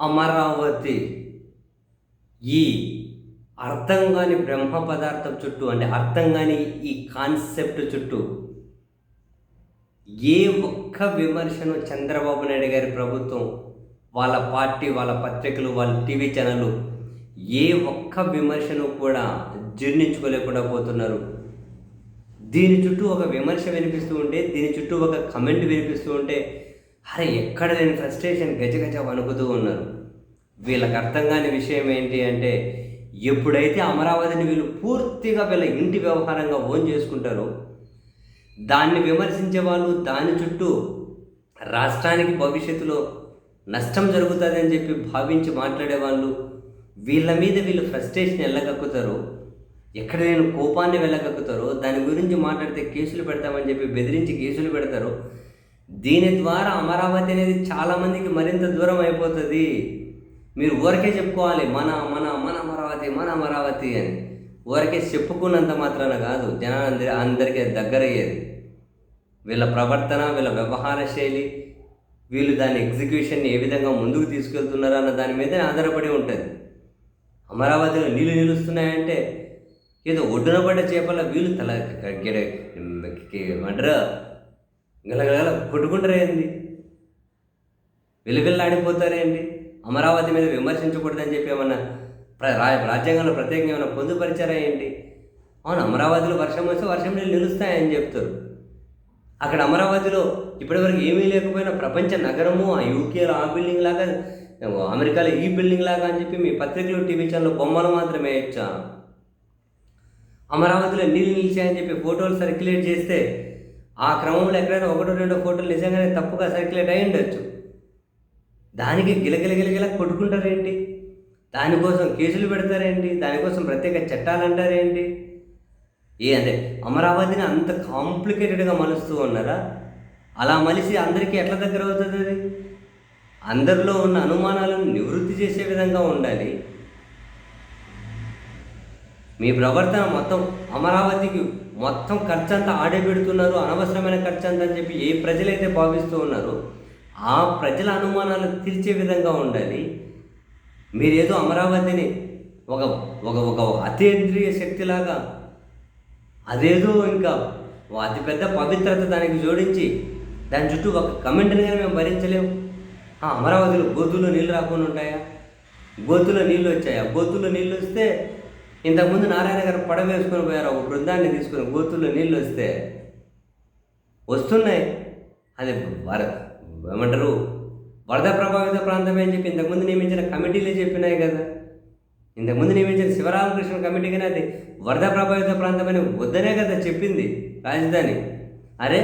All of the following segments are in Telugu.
అమరావతి. ఈ అర్థం కాని బ్రహ్మ పదార్థం చుట్టూ అంటే అర్థం కాని ఈ కాన్సెప్ట్ చుట్టూ ఏ ఒక్క విమర్శను చంద్రబాబు నాయుడు గారి ప్రభుత్వం వాళ్ళ పార్టీ వాళ్ళ పత్రికలు వాళ్ళ టీవీ ఛానళ్ళు ఏ ఒక్క విమర్శను కూడా జీర్ణించుకోలేకుండా పోతున్నారు. దీని చుట్టూ ఒక విమర్శ వినిపిస్తూ ఉంటే దీని చుట్టూ ఒక కమెంట్ వినిపిస్తూ ఉంటే అరే ఎక్కడ లేని ఫ్రస్ట్రేషన్ గజగజ వణుకుతూ ఉన్నారు. వీళ్ళకి అర్థం కాని విషయం ఏంటి అంటే ఎప్పుడైతే అమరావతిని వీళ్ళు పూర్తిగా వీళ్ళ ఇంటి వ్యవహారంగా ఓన్ చేసుకుంటారో దాన్ని విమర్శించే వాళ్ళు దాని చుట్టూ రాష్ట్రానికి భవిష్యత్తులో నష్టం జరుగుతుందని చెప్పి భావించి మాట్లాడే వాళ్ళు వీళ్ళ మీద వీళ్ళు ఫ్రస్ట్రేషన్ వెళ్ళగక్కుతారో ఎక్కడ నేను కోపాన్ని వెళ్ళగక్కుతారో దాని గురించి మాట్లాడితే కేసులు పెడతామని చెప్పి బెదిరించి కేసులు పెడతారో దీని ద్వారా అమరావతి అనేది చాలామందికి మరింత దూరం అయిపోతుంది. మీరు ఊరికే చెప్పుకోవాలి మన మన మన అమరావతి మన అమరావతి అని. ఊరికే చెప్పుకున్నంత మాత్రాన కాదు జనాలందరి అందరికీ దగ్గరయ్యేది. వీళ్ళ ప్రవర్తన వీళ్ళ వ్యవహార శైలి వీళ్ళు దాని ఎగ్జిక్యూషన్ని ఏ విధంగా ముందుకు తీసుకెళ్తున్నారు అన్న దాని మీదే ఆధారపడి ఉంటుంది. అమరావతిలో నీళ్ళు నిలుస్తున్నాయంటే ఏదో ఒడ్డున పడ్డ చేపల వీళ్ళు తల ఏమంటారు గలగల కొట్టుకుంటారేంది? వెలువెల్లాడిపోతారేంటి అమరావతి మీద విమర్శించకూడదని చెప్పి ఏమన్నా ప్ర- రాజ్యాంగంలో ప్రత్యేకంగా ఏమైనా పొందుపరిచారా ఏంటి? అవును అమరావతిలో వర్షం వస్తే వర్షం నీళ్ళు నిలుస్తాయని చెప్తారు. అక్కడ అమరావతిలో ఇప్పటివరకు ఏమీ లేకపోయినా ప్రపంచ నగరము ఆ యూకేలో ఆ బిల్డింగ్ లాగా అమెరికాలో ఈ బిల్డింగ్ లాగా అని చెప్పి మీ పత్రికలు టీవీ ఛానల్లో బొమ్మలు మాత్రమే ఇచ్చా. అమరావతిలో నీళ్ళు నిలిచాయని చెప్పి ఫోటోలు సర్క్యులేట్ చేస్తే ఆ క్రమంలో ఎక్కడైనా ఒకటో రెండో ఫోటోలు నిజంగానే తప్పుగా సర్క్యులేట్ అయి ఉండొచ్చు దానికి గిలగిలగిలగిల కొట్టుకుంటారేంటి? దానికోసం కేసులు పెడతారేంటి? దానికోసం ప్రత్యేక చట్టాలు అంటారేంటి ఏ అంటే అమరావతిని అంత కాంప్లికేటెడ్గా మలుస్తూ ఉన్నారా అలా మలిసి అందరికీ ఎట్లా దగ్గర అవుతుంది అది? అందరిలో ఉన్న అనుమానాలను నివృత్తి చేసే విధంగా ఉండాలి. మీ ప్రవర్తన మొత్తం అమరావతికి మొత్తం ఖర్చు అంతా ఆడే పెడుతున్నారు అనవసరమైన ఖర్చు అంతా అని చెప్పి ఏ ప్రజలైతే భావిస్తూ ఉన్నారో ఆ ప్రజల అనుమానాలు తీర్చే విధంగా ఉండాలి. మీరేదో అమరావతిని ఒక ఒక ఒక అతీంద్రియ శక్తిలాగా అదేదో ఇంకా అతిపెద్ద పవిత్రత దానికి జోడించి దాని చుట్టూ ఒక కమెంట్ని కానీ మేము భరించలేము ఆ, అమరావతిలో గోతుల్లో నీళ్ళు రాకుండా ఉంటాయా? గోతులో నీళ్ళు వచ్చాయా? గోతుల్లో నీళ్ళు వస్తే ఇంతకుముందు నారాయణ గారు పడవ వేసుకొని పోయారు ఒక బృందాన్ని తీసుకుని గోతుల్లో నీళ్ళు వస్తే వస్తున్నాయి. అది వర ఏమంటారు? వరద ప్రభావిత ప్రాంతమే అని చెప్పి ఇంతకుముందు నియమించిన కమిటీలే చెప్పినాయి కదా. ఇంతకుముందు నియమించిన శివరామకృష్ణ కమిటీ కానీ అది వరద ప్రభావిత ప్రాంతమని వద్దనే కదా చెప్పింది రాజధాని. అరే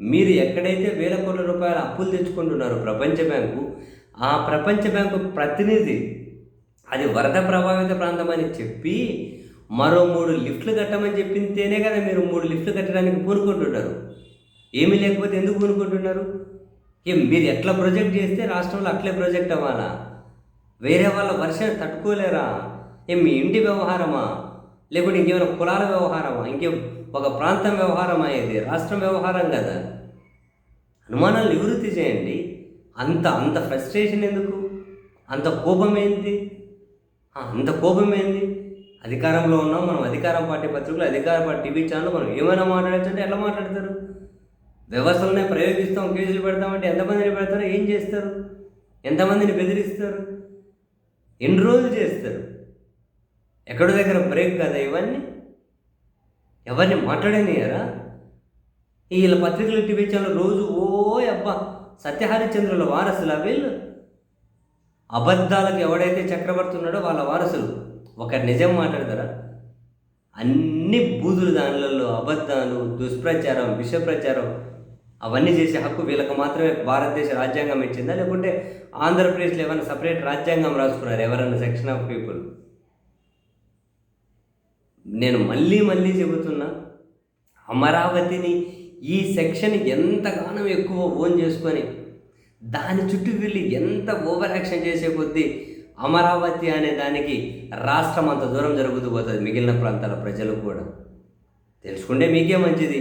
మీరు ఎక్కడైతే వేల కోట్ల రూపాయల అప్పులు తెచ్చుకుంటున్నారు ప్రపంచ బ్యాంకు ఆ ప్రపంచ బ్యాంకు ప్రతినిధి అది వరద ప్రభావిత ప్రాంతం అని చెప్పి మరో మూడు లిఫ్ట్లు కట్టమని చెప్పింతేనే కదా మీరు మూడు లిఫ్ట్లు కట్టడానికి పూనుకుంటుంటారు ఏమీ లేకపోతే ఎందుకు పూనుకుంటున్నారు? ఏం మీరు ఎట్లా ప్రొజెక్ట్ చేస్తే రాష్ట్రంలో అట్లే ప్రొజెక్ట్ అవ్వాలా? వేరే వాళ్ళ వర్షం తట్టుకోలేరా? ఏం మీ ఇంటి వ్యవహారమా? లేకుంటే ఇంకేమైనా కులాల వ్యవహారమా? ఇంకే ఒక ప్రాంతం వ్యవహారమా? ఇది రాష్ట్రం వ్యవహారం కదా. అనుమానాలు నివృత్తి చేయండి. అంత అంత ఫ్రస్ట్రేషన్ ఎందుకు? అంత కోపం ఏంది? అంత కోపం ఏంది? అధికారంలో ఉన్నాం మనం అధికారం పార్టీ పత్రికలు అధికార పార్టీ టీవీ ఛానల్ మనం ఏమైనా మాట్లాడచ్చు అంటే ఎలా మాట్లాడతారు? వ్యవస్థలనే ప్రయోగిస్తాం కేసులు పెడతామంటే ఎంతమందిని పెడతారో ఏం చేస్తారు? ఎంతమందిని బెదిరిస్తారు? ఎన్ని రోజులు చేస్తారు? ఎక్కడి దగ్గర బ్రేక్ కదా ఇవన్నీ? ఎవరిని మాట్లాడనియరా? వీళ్ళ పత్రికలు టీవీ ఛానల్ రోజు ఓ అబ్బా సత్యహరిచంద్రుల వారసుల వీళ్ళు? అబద్ధాలకు ఎవడైతే చక్రవర్తి ఉన్నాడో వాళ్ళ వారసులు ఒక నిజం మాట్లాడతారా? అన్ని బూదులు దానిలలో అబద్ధాలు దుష్ప్రచారం విషప్రచారం అవన్నీ చేసే హక్కు వీళ్ళకి మాత్రమే భారతదేశ రాజ్యాంగం ఇచ్చిందా? లేకుంటే ఆంధ్రప్రదేశ్లో ఏమైనా సపరేట్ రాజ్యాంగం రాసుకున్నారు ఎవరన్నా సెక్షన్ ఆఫ్ పీపుల్? నేను మళ్ళీ మళ్ళీ చెబుతున్నా అమరావతిని ఈ సెక్షన్ ఎంతగానో ఎక్కువ ఓన్ చేసుకొని దాని చుట్టూ వీళ్ళు ఎంత ఓవర్ యాక్షన్ చేసే కొద్దీ అమరావతి అనే దానికి రాష్ట్రం అంత దూరం జరుగుతూ పోతుంది మిగిలిన ప్రాంతాల ప్రజలు కూడా. తెలుసుకుంటే మీకే మంచిది.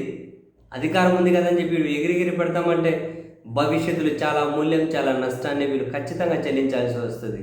అధికారం ఉంది కదని చెప్పి వీడు ఎగిరిగిరి పెడతామంటే భవిష్యత్తులో చాలా మూల్యం చాలా నష్టాన్ని వీళ్ళు ఖచ్చితంగా చెల్లించాల్సి వస్తుంది.